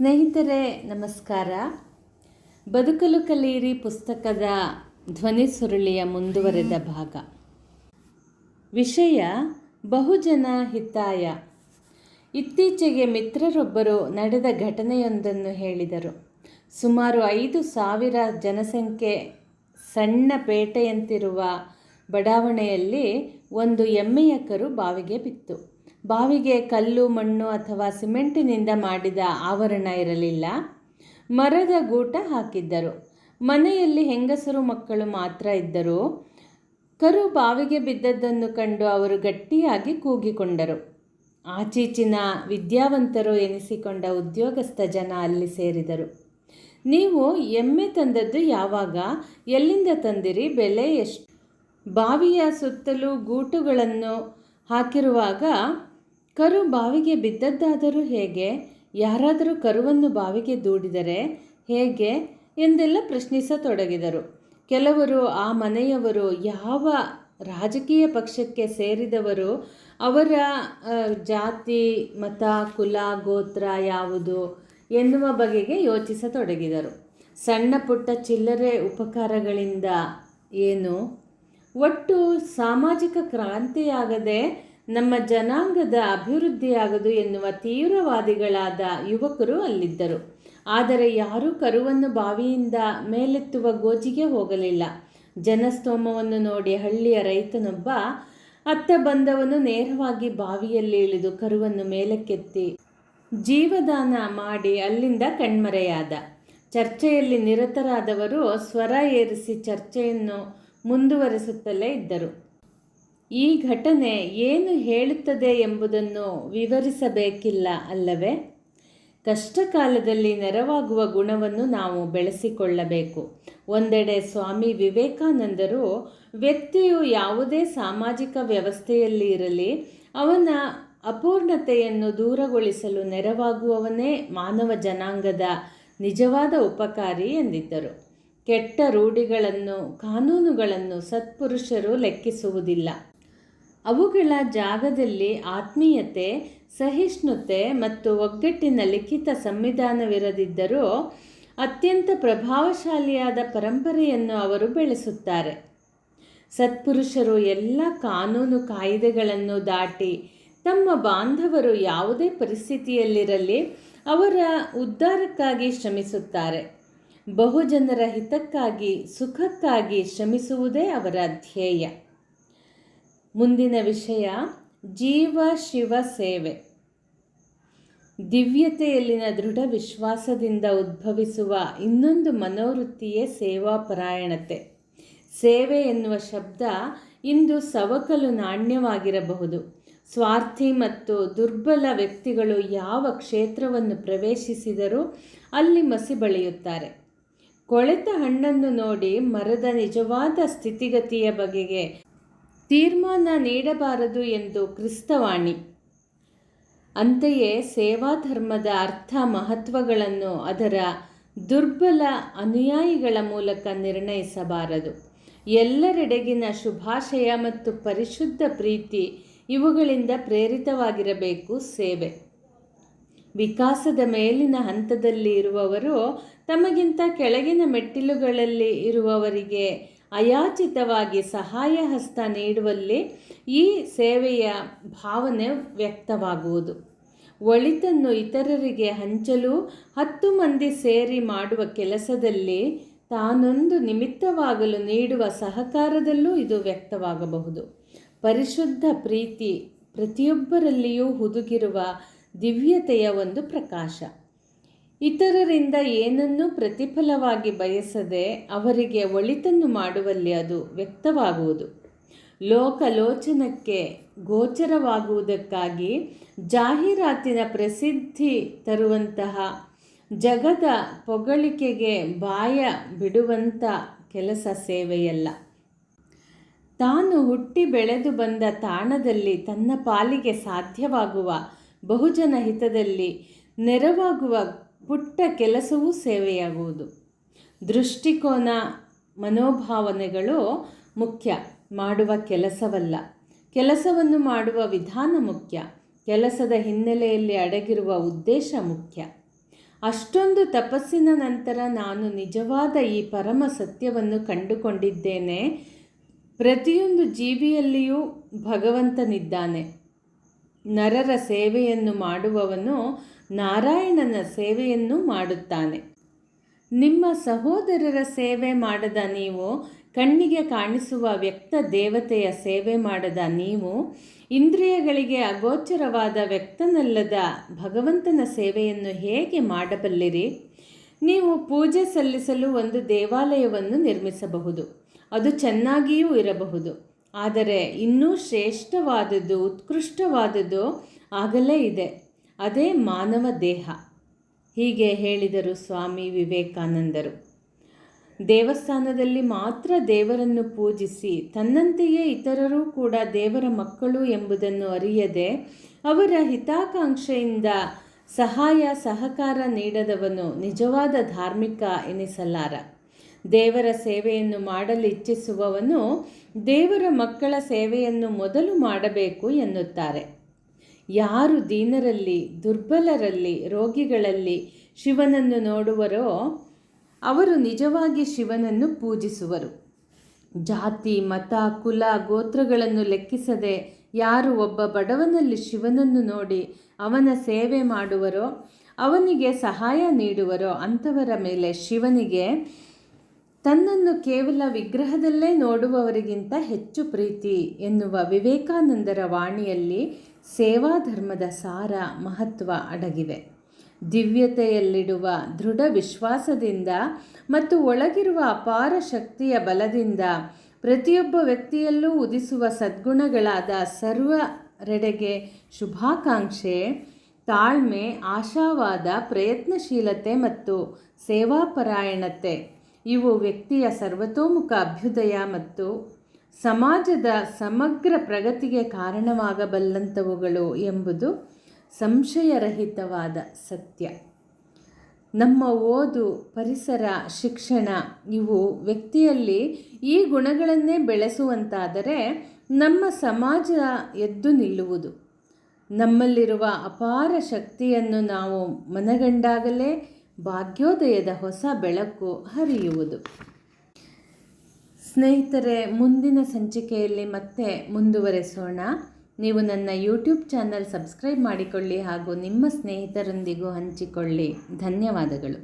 ಸ್ನೇಹಿತರೆ, ನಮಸ್ಕಾರ. ಬದುಕಲು ಕಲಿಯಿರಿ ಪುಸ್ತಕದ ಧ್ವನಿ ಸುರುಳಿಯ ಮುಂದುವರೆದ ಭಾಗ. ವಿಷಯ, ಬಹುಜನ ಹಿತಾಯ. ಇತ್ತೀಚೆಗೆ ಮಿತ್ರರೊಬ್ಬರು ನಡೆದ ಘಟನೆಯೊಂದನ್ನು ಹೇಳಿದರು. ಸುಮಾರು ಐದು ಸಾವಿರ ಜನಸಂಖ್ಯೆ ಸಣ್ಣ ಪೇಟೆಯಂತಿರುವ ಬಡಾವಣೆಯಲ್ಲಿ ಒಂದು ಎಮ್ಮೆಯ ಕರು ಬಾವಿಗೆ ಬಿತ್ತು. ಬಾವಿಗೆ ಕಲ್ಲು, ಮಣ್ಣು ಅಥವಾ ಸಿಮೆಂಟಿನಿಂದ ಮಾಡಿದ ಆವರಣ ಇರಲಿಲ್ಲ. ಮರದ ಗೂಟ ಹಾಕಿದ್ದರು. ಮನೆಯಲ್ಲಿ ಹೆಂಗಸರು ಮಕ್ಕಳು ಮಾತ್ರ ಇದ್ದರು. ಕರು ಬಾವಿಗೆ ಬಿದ್ದದ್ದನ್ನು ಕಂಡು ಅವರು ಗಟ್ಟಿಯಾಗಿ ಕೂಗಿಕೊಂಡರು. ಆಚೀಚಿನ ವಿದ್ಯಾವಂತರು ಎನಿಸಿಕೊಂಡ ಉದ್ಯೋಗಸ್ಥ ಜನ ಅಲ್ಲಿ ಸೇರಿದರು. ನೀವು ಎಮ್ಮೆ ತಂದದ್ದು ಯಾವಾಗ? ಎಲ್ಲಿಂದ ತಂದಿರಿ? ಬೆಲೆ ಎಷ್ಟು? ಬಾವಿಯ ಸುತ್ತಲೂ ಗೂಟುಗಳನ್ನು ಹಾಕಿರುವಾಗ ಕರು ಬಾವಿಗೆ ಬಿದ್ದದ್ದಾದರೂ ಹೇಗೆ? ಯಾರಾದರೂ ಕರುವನ್ನು ಬಾವಿಗೆ ದೂಡಿದರೆ ಹೇಗೆ? ಎಂದೆಲ್ಲ ಪ್ರಶ್ನಿಸತೊಡಗಿದರು. ಕೆಲವರು ಆ ಮನೆಯವರು ಯಾವ ರಾಜಕೀಯ ಪಕ್ಷಕ್ಕೆ ಸೇರಿದವರು, ಅವರ ಜಾತಿ, ಮತ, ಕುಲ, ಗೋತ್ರ ಯಾವುದು ಎನ್ನುವ ಬಗೆಗೆ ಯೋಚಿಸತೊಡಗಿದರು. ಸಣ್ಣ ಪುಟ್ಟ ಚಿಲ್ಲರೆ ಉಪಕಾರಗಳಿಂದ ಏನು? ಒಟ್ಟು ಸಾಮಾಜಿಕ ಕ್ರಾಂತಿಯಾಗದೆ ನಮ್ಮ ಜನಾಂಗದ ಅಭಿವೃದ್ಧಿಯಾಗದು ಎನ್ನುವ ತೀವ್ರವಾದಿಗಳಾದ ಯುವಕರು ಅಲ್ಲಿದ್ದರು. ಆದರೆ ಯಾರೂ ಕರುವನ್ನು ಬಾವಿಯಿಂದ ಮೇಲೆತ್ತುವ ಗೋಜಿಗೆ ಹೋಗಲಿಲ್ಲ. ಜನಸ್ತೋಮವನ್ನು ನೋಡಿ ಹಳ್ಳಿಯ ರೈತನೊಬ್ಬ ಅತ್ತ ಬಂದವನು ನೇರವಾಗಿ ಬಾವಿಯಲ್ಲಿ ಇಳಿದು ಕರುವನ್ನು ಮೇಲಕ್ಕೆತ್ತಿ ಜೀವದಾನ ಮಾಡಿ ಅಲ್ಲಿಂದ ಕಣ್ಮರೆಯಾದ. ಚರ್ಚೆಯಲ್ಲಿ ನಿರತರಾದವರು ಸ್ವರ ಏರಿಸಿ ಚರ್ಚೆಯನ್ನು ಮುಂದುವರಿಸುತ್ತಲೇ ಇದ್ದರು. ಈ ಘಟನೆ ಏನು ಹೇಳುತ್ತದೆ ಎಂಬುದನ್ನು ವಿವರಿಸಬೇಕಿಲ್ಲ ಅಲ್ಲವೇ? ಕಷ್ಟ ಕಾಲದಲ್ಲಿ ನೆರವಾಗುವ ಗುಣವನ್ನು ನಾವು ಬೆಳೆಸಿಕೊಳ್ಳಬೇಕು. ಒಂದೆಡೆ ಸ್ವಾಮಿ ವಿವೇಕಾನಂದರು ವ್ಯಕ್ತಿಯು ಯಾವುದೇ ಸಾಮಾಜಿಕ ವ್ಯವಸ್ಥೆಯಲ್ಲಿ ಇರಲಿ, ಅವನ ಅಪೂರ್ಣತೆಯನ್ನು ದೂರಗೊಳಿಸಲು ನೆರವಾಗುವವನೇ ಮಾನವ ಜನಾಂಗದ ನಿಜವಾದ ಉಪಕಾರಿ ಎಂದಿದ್ದರು. ಕೆಟ್ಟ ರೂಢಿಗಳನ್ನು, ಕಾನೂನುಗಳನ್ನು ಸತ್ಪುರುಷರು ಲೆಕ್ಕಿಸುವುದಿಲ್ಲ. ಅವುಗಳ ಜಾಗದಲ್ಲಿ ಆತ್ಮೀಯತೆ, ಸಹಿಷ್ಣುತೆ ಮತ್ತು ಒಗ್ಗಟ್ಟಿನ ಲಿಖಿತ ಸಂವಿಧಾನವಿರದಿದ್ದರೂ ಅತ್ಯಂತ ಪ್ರಭಾವಶಾಲಿಯಾದ ಪರಂಪರೆಯನ್ನು ಅವರು ಬೆಳೆಸುತ್ತಾರೆ. ಸತ್ಪುರುಷರು ಎಲ್ಲ ಕಾನೂನು ಕಾಯಿದೆಗಳನ್ನು ದಾಟಿ ತಮ್ಮ ಬಾಂಧವರು ಯಾವುದೇ ಪರಿಸ್ಥಿತಿಯಲ್ಲಿರಲಿ ಅವರ ಉದ್ಧಾರಕ್ಕಾಗಿ ಶ್ರಮಿಸುತ್ತಾರೆ. ಬಹುಜನರ ಹಿತಕ್ಕಾಗಿ, ಸುಖಕ್ಕಾಗಿ ಶ್ರಮಿಸುವುದೇ ಅವರ ಧ್ಯೇಯ. ಮುಂದಿನ ವಿಷಯ, ಜೀವ ಶಿವ ಸೇವೆ. ದಿವ್ಯತೆಯಲ್ಲಿನ ದೃಢ ವಿಶ್ವಾಸದಿಂದ ಉದ್ಭವಿಸುವ ಇನ್ನೊಂದು ಮನೋವೃತ್ತಿಯೇ ಸೇವಾಪರಾಯಣತೆ ಸೇವೆ ಎನ್ನುವ ಶಬ್ದ ಇಂದು ಸವಕಲು ನಾಣ್ಯವಾಗಿರಬಹುದು. ಸ್ವಾರ್ಥಿ ಮತ್ತು ದುರ್ಬಲ ವ್ಯಕ್ತಿಗಳು ಯಾವ ಕ್ಷೇತ್ರವನ್ನು ಪ್ರವೇಶಿಸಿದರೂ ಅಲ್ಲಿ ಮಸಿ ಬಳಿಯುತ್ತಾರೆ. ಕೊಳೆತ ಹಣ್ಣನ್ನು ನೋಡಿ ಮರದ ನಿಜವಾದ ಸ್ಥಿತಿಗತಿಯ ಬಗೆಗೆ ತೀರ್ಮಾನ ನೀಡಬಾರದು ಎಂದು ಕ್ರಿಸ್ತವಾಣಿ. ಅಂತೆಯೇ ಸೇವಾ ಧರ್ಮದ ಅರ್ಥ ಮಹತ್ವಗಳನ್ನು ಅದರ ದುರ್ಬಲ ಅನುಯಾಯಿಗಳ ಮೂಲಕ ನಿರ್ಣಯಿಸಬಾರದು. ಎಲ್ಲರೆಡೆಗಿನ ಶುಭಾಶಯ ಮತ್ತು ಪರಿಶುದ್ಧ ಪ್ರೀತಿ ಇವುಗಳಿಂದ ಪ್ರೇರಿತವಾಗಿರಬೇಕು ಸೇವೆ. ವಿಕಾಸದ ಮೇಲಿನ ಹಂತದಲ್ಲಿ ಇರುವವರು ತಮಗಿಂತ ಕೆಳಗಿನ ಮೆಟ್ಟಿಲುಗಳಲ್ಲಿ ಇರುವವರಿಗೆ ಅಯಾಚಿತವಾಗಿ ಸಹಾಯ ಹಸ್ತ ನೀಡುವಲ್ಲಿ ಈ ಸೇವೆಯ ಭಾವನೆ ವ್ಯಕ್ತವಾಗುವುದು. ಒಳಿತನ್ನು ಇತರರಿಗೆ ಹಂಚಲು ಹತ್ತು ಮಂದಿ ಸೇರಿ ಮಾಡುವ ಕೆಲಸದಲ್ಲಿ ತಾನೊಂದು ನಿಮಿತ್ತವಾಗಲು ನೀಡುವ ಸಹಕಾರದಲ್ಲೂ ಇದು ವ್ಯಕ್ತವಾಗಬಹುದು. ಪರಿಶುದ್ಧ ಪ್ರೀತಿ ಪ್ರತಿಯೊಬ್ಬರಲ್ಲಿಯೂ ಹುದುಗಿರುವ ದಿವ್ಯತೆಯ ಒಂದು ಪ್ರಕಾಶ. ಇತರರಿಂದ ಏನನ್ನೂ ಪ್ರತಿಫಲವಾಗಿ ಬಯಸದೆ ಅವರಿಗೆ ಒಳಿತನ್ನು ಮಾಡುವಲ್ಲಿ ಅದು ವ್ಯಕ್ತವಾಗುವುದು. ಲೋಕಲೋಚನಕ್ಕೆ ಗೋಚರವಾಗುವುದಕ್ಕಾಗಿ ಜಾಹೀರಾತಿನ ಪ್ರಸಿದ್ಧಿ ತರುವಂತಹ ಜಗದ ಪೊಗಳಿಕೆಗೆ ಬಾಯ ಬಿಡುವಂಥ ಕೆಲಸ ಸೇವೆಯಲ್ಲ. ತಾನು ಹುಟ್ಟಿ ಬೆಳೆದು ಬಂದ ತಾಣದಲ್ಲಿ ತನ್ನ ಪಾಲಿಗೆ ಸಾಧ್ಯವಾಗುವ ಬಹುಜನ ಹಿತದಲ್ಲಿ ನೆರವಾಗುವ ಪುಟ್ಟ ಕೆಲಸವೂ ಸೇವೆಯಾಗುವುದು. ದೃಷ್ಟಿಕೋನ ಮನೋಭಾವನೆಗಳು ಮುಖ್ಯ. ಮಾಡುವ ಕೆಲಸವಲ್ಲ. ಕೆಲಸವನ್ನು ಮಾಡುವ ವಿಧಾನ ಮುಖ್ಯ. ಕೆಲಸದ ಹಿನ್ನೆಲೆಯಲ್ಲಿ ಅಡಗಿರುವ ಉದ್ದೇಶ ಮುಖ್ಯ. ಅಷ್ಟೊಂದು ತಪಸ್ಸಿನ ನಂತರ ನಾನು ನಿಜವಾದ ಈ ಪರಮ ಸತ್ಯವನ್ನು ಕಂಡುಕೊಂಡಿದ್ದೇನೆ. ಪ್ರತಿಯೊಂದು ಜೀವಿಯಲ್ಲಿಯೂ ಭಗವಂತನಿದ್ದಾನೆ. ನರರ ಸೇವೆಯನ್ನು ಮಾಡುವವನು ನಾರಾಯಣನ ಸೇವೆಯನ್ನು ಮಾಡುತ್ತಾನೆ. ನಿಮ್ಮ ಸಹೋದರರ ಸೇವೆ ಮಾಡದ ನೀವು, ಕಣ್ಣಿಗೆ ಕಾಣಿಸುವ ವ್ಯಕ್ತ ದೇವತೆಯ ಸೇವೆ ಮಾಡದ ನೀವು, ಇಂದ್ರಿಯಗಳಿಗೆ ಅಗೋಚರವಾದ ವ್ಯಕ್ತನಲ್ಲದ ಭಗವಂತನ ಸೇವೆಯನ್ನು ಹೇಗೆ ಮಾಡಬಲ್ಲಿರಿ? ನೀವು ಪೂಜೆ ಸಲ್ಲಿಸಲು ಒಂದು ದೇವಾಲಯವನ್ನು ನಿರ್ಮಿಸಬಹುದು. ಅದು ಚೆನ್ನಾಗಿಯೂ ಇರಬಹುದು. ಆದರೆ ಇನ್ನೂ ಶ್ರೇಷ್ಠವಾದದ್ದು, ಉತ್ಕೃಷ್ಟವಾದದ್ದು ಆಗಲೇ ಇದೆ. ಅದೇ ಮಾನವ ದೇಹ. ಹೀಗೆ ಹೇಳಿದರು ಸ್ವಾಮಿ ವಿವೇಕಾನಂದರು. ದೇವಸ್ಥಾನದಲ್ಲಿ ಮಾತ್ರ ದೇವರನ್ನು ಪೂಜಿಸಿ ತನ್ನಂತೆಯೇ ಇತರರೂ ಕೂಡ ದೇವರ ಮಕ್ಕಳು ಎಂಬುದನ್ನು ಅರಿಯದೆ ಅವರ ಹಿತಾಕಾಂಕ್ಷೆಯಿಂದ ಸಹಾಯ ಸಹಕಾರ ನೀಡದವನು ನಿಜವಾದ ಧಾರ್ಮಿಕ ಎನಿಸಲಾರ. ದೇವರ ಸೇವೆಯನ್ನು ಮಾಡಲು ಇಚ್ಛಿಸುವವನು ದೇವರ ಮಕ್ಕಳ ಸೇವೆಯನ್ನು ಮೊದಲು ಮಾಡಬೇಕು ಎನ್ನುತ್ತಾರೆ. ಯಾರು ದೀನರಲ್ಲಿ, ದುರ್ಬಲರಲ್ಲಿ, ರೋಗಿಗಳಲ್ಲಿ ಶಿವನನ್ನು ನೋಡುವರೋ ಅವರು ನಿಜವಾಗಿ ಶಿವನನ್ನು ಪೂಜಿಸುವರು. ಜಾತಿ, ಮತ, ಕುಲ, ಗೋತ್ರಗಳನ್ನು ಲೆಕ್ಕಿಸದೆ ಯಾರು ಒಬ್ಬ ಬಡವನಲ್ಲಿ ಶಿವನನ್ನು ನೋಡಿ ಅವನ ಸೇವೆ ಮಾಡುವರೋ ಅವನಿಗೆ ಸಹಾಯ ನೀಡುವರೋ ಅಂಥವರ ಮೇಲೆ ಶಿವನಿಗೆ ತನ್ನನ್ನು ಕೇವಲ ವಿಗ್ರಹದಲ್ಲೇ ನೋಡುವವರಿಗಿಂತ ಹೆಚ್ಚು ಪ್ರೀತಿ ಎನ್ನುವ ವಿವೇಕಾನಂದರ ವಾಣಿಯಲ್ಲಿ ಸೇವಾ ಧರ್ಮದ ಸಾರ ಮಹತ್ವ ಅಡಗಿವೆ. ದಿವ್ಯತೆಯಲ್ಲಿಡುವ ದೃಢ ವಿಶ್ವಾಸದಿಂದ ಮತ್ತು ಒಳಗಿರುವ ಅಪಾರ ಶಕ್ತಿಯ ಬಲದಿಂದ ಪ್ರತಿಯೊಬ್ಬ ವ್ಯಕ್ತಿಯಲ್ಲೂ ಉದಿಸುವ ಸದ್ಗುಣಗಳಾದ ಸರ್ವರೆಡೆಗೆ ಶುಭಾಕಾಂಕ್ಷೆ, ತಾಳ್ಮೆ, ಆಶಾವಾದ, ಪ್ರಯತ್ನಶೀಲತೆ ಮತ್ತು ಸೇವಾಪರಾಯಣತೆ. ಇವು ವ್ಯಕ್ತಿಯ ಸರ್ವತೋಮುಖ ಅಭ್ಯುದಯ ಮತ್ತು ಸಮಾಜದ ಸಮಗ್ರ ಪ್ರಗತಿಗೆ ಕಾರಣವಾಗಬಲ್ಲಂಥವುಗಳು ಎಂಬುದು ಸಂಶಯರಹಿತವಾದ ಸತ್ಯ. ನಮ್ಮ ಓದು, ಪರಿಸರ, ಶಿಕ್ಷಣ ಇವು ವ್ಯಕ್ತಿಯಲ್ಲಿ ಈ ಗುಣಗಳನ್ನೇ ಬೆಳೆಸುವಂತಾದರೆ ನಮ್ಮ ಸಮಾಜ ಎದ್ದು ನಿಲ್ಲುವುದು. ನಮ್ಮಲ್ಲಿರುವ ಅಪಾರ ಶಕ್ತಿಯನ್ನು ನಾವು ಮನಗಂಡಾಗಲೇ ಭಾಗ್ಯೋದಯದ ಹೊಸ ಬೆಳಕು ಹರಿಯುವುದು. ಸ್ನೇಹಿತರೆ, ಮುಂದಿನ ಸಂಚಿಕೆಯಲ್ಲಿ ಮತ್ತೆ ಮುಂದುವರೆಸೋಣ. ನೀವು ನನ್ನ ಯೂಟ್ಯೂಬ್ ಚಾನಲ್ ಸಬ್ಸ್ಕ್ರೈಬ್ ಮಾಡಿಕೊಳ್ಳಿ ಹಾಗೂ ನಿಮ್ಮ ಸ್ನೇಹಿತರೊಂದಿಗೂ ಹಂಚಿಕೊಳ್ಳಿ. ಧನ್ಯವಾದಗಳು.